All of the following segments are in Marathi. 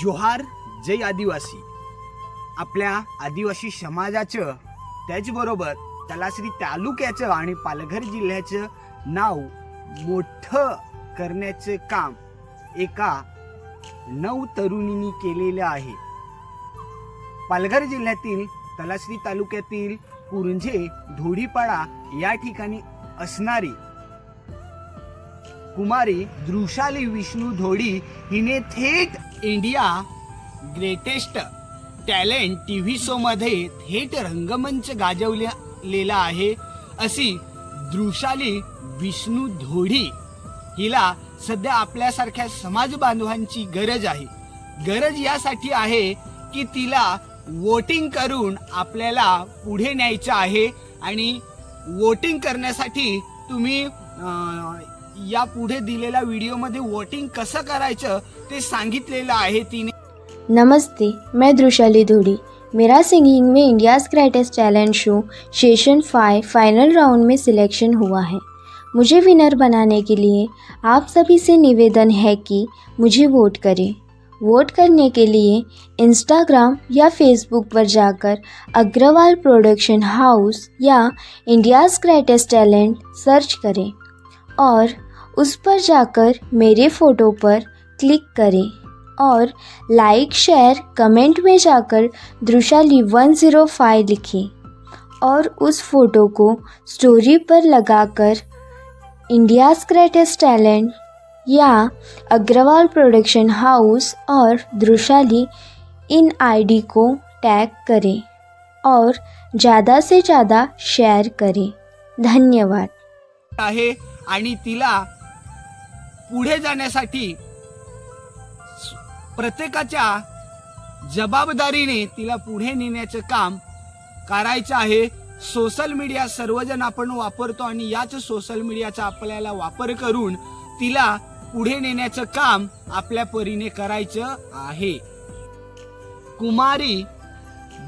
जोहार जय आदिवासी. आपल्या आदिवासी समाजाचं त्याचबरोबर तलासरी तालुक्याचं आणि पालघर जिल्ह्याचं नाव मोठं करण्याचं काम एका नऊ तरुणींनी केलेलं आहे. पालघर जिल्ह्यातील तलासरी तालुक्यातील कुरुंजे धोडीपाडा या ठिकाणी असणारी कुमारी दृशाली विष्णू धोडी हिने थेट India greatest talent T V शोमध्ये थेट रंगमंच गाजवलेला आहे अशी दृशाली विष्णू धोडी. हिला सध्या आपल्यासारख्या समाज बांधवांची गरज आहे. गरज यासाठी आहे की तिला वोटिंग करून आपल्याला पुढे न्यायचं आहे आणि वोटिंग करण्यासाठी तुम्ही या पुढे दिलेल्या व्हिडिओमध्ये वोटिंग कसं करायचं ते सांगितलेलं आहे तिने. नमस्ते मैं दृशाली धोड़ी. मेरा सिंगिंग में India's greatest talent show session five final round में सिलेक्शन हुआ है। मुझे विनर बनाने के लिए आप सभी से निवेदन है कि मुझे वोट करें। वोट करने के लिए इंस्टाग्राम या फेसबुक पर जाकर अग्रवाल प्रोडक्शन हाउस या इंडियाज़ ग्रेटेस्ट टैलेंट सर्च करें। और उस पर जाकर मेरे फ़ोटो पर क्लिक करें और लाइक, शेयर, कमेंट में जाकर द्रुशाली वन ज़ीरो फाइव लिखें और उस फ़ोटो को स्टोरी पर लगाकर इंडियाज़ ग्रेटेस्ट टैलेंट या अग्रवाल प्रोडक्शन हाउस और द्रुशाली इन आईडी को टैग करें और ज़्यादा से ज़्यादा शेयर करें। धन्यवाद। आहे आणि तिला पुढे जाण्यासाठी प्रत्येकाच्या जबाबदारीने तिला पुढे नेण्याचं काम करायचं आहे. सोशल मीडिया सर्वजण आपण वापरतो आणि याच सोशल मीडियाचा आपल्याला वापर करून तिला पुढे नेण्याचं काम आपल्या परीने करायचं आहे. कुमारी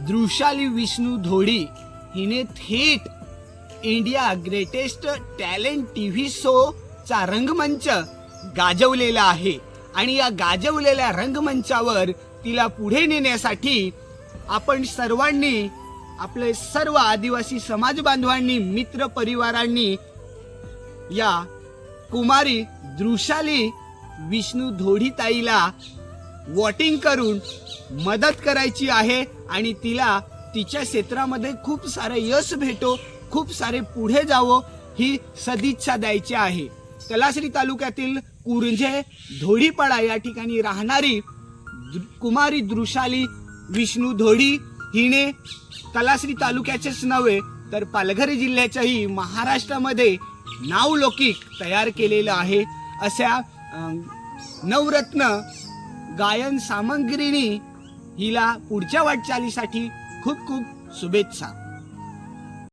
दृशाली विष्णू धोडी हिने थेट India greatest talent T V शोचा रंगमंच गाजवलेला आहे. आणि या गाजवलेल्या रंगमंचावर तिला पुढे नेण्यासाठी आपण सर्वांनी आपले सर्व आदिवासी समाज बांधवांनी मित्र परिवारांनी या कुमारी दृशाली विष्णू धोडीताईला वॉटिंग करून मदत करायची आहे. आणि तिला तिच्या क्षेत्रामध्ये खूप सारे यश भेटो. खूप सारे पुढे जावं ही सदिच्छा द्यायची आहे. तलासरी तालुक्यातील कुरंजे धोडीपाडा या ठिकाणी राहणारी कुमारी दृशाली विष्णू धोडी हिने तलासरी तालुक्याचेच नव्हे तर पालघर जिल्ह्याच्याही महाराष्ट्रामध्ये नावलौकिक तयार केलेलं आहे. अशा नवरत्न गायन सामग्रीनी हिला पुढच्या वाटचालीसाठी खूप खूप शुभेच्छा.